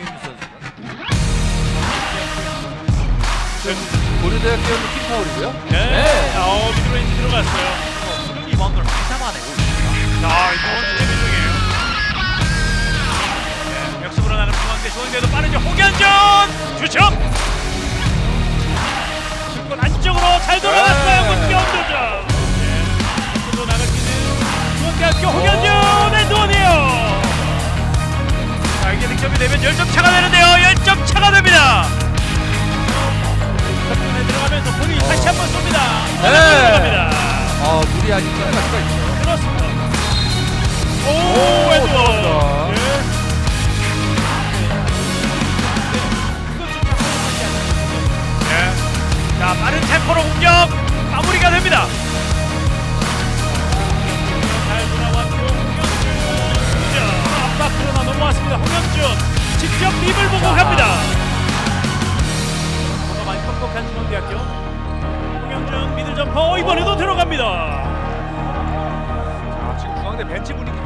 김민규 네. 고려대학교 팀 파울이고요. 네. 네. 아, 어, 미드레인지 들어갔어요. 수능이 먼걸 많이 잡아내고 있습니다. 아, 자, 이건 진짜 미중이에요. 네, 역습으로 나는 중앙대 좋은데도 빠르죠. 홍현전 주점. 되면 10점 차가 되는데요. 10점 차가 됩니다. 에 들어가면서 본인이 다시 한번 쏩니다. 네. 아, 무리하게 뛰어갈 수가 있어요. 그렇습니다. 오, 오, 에드워. 예. 네. 자, 빠른 템포로 공격 마무리가 됩니다. 대학교. 홍현준 미들 점퍼 이번에도 들어갑니다. 자, 지금 중앙대 벤치 분위기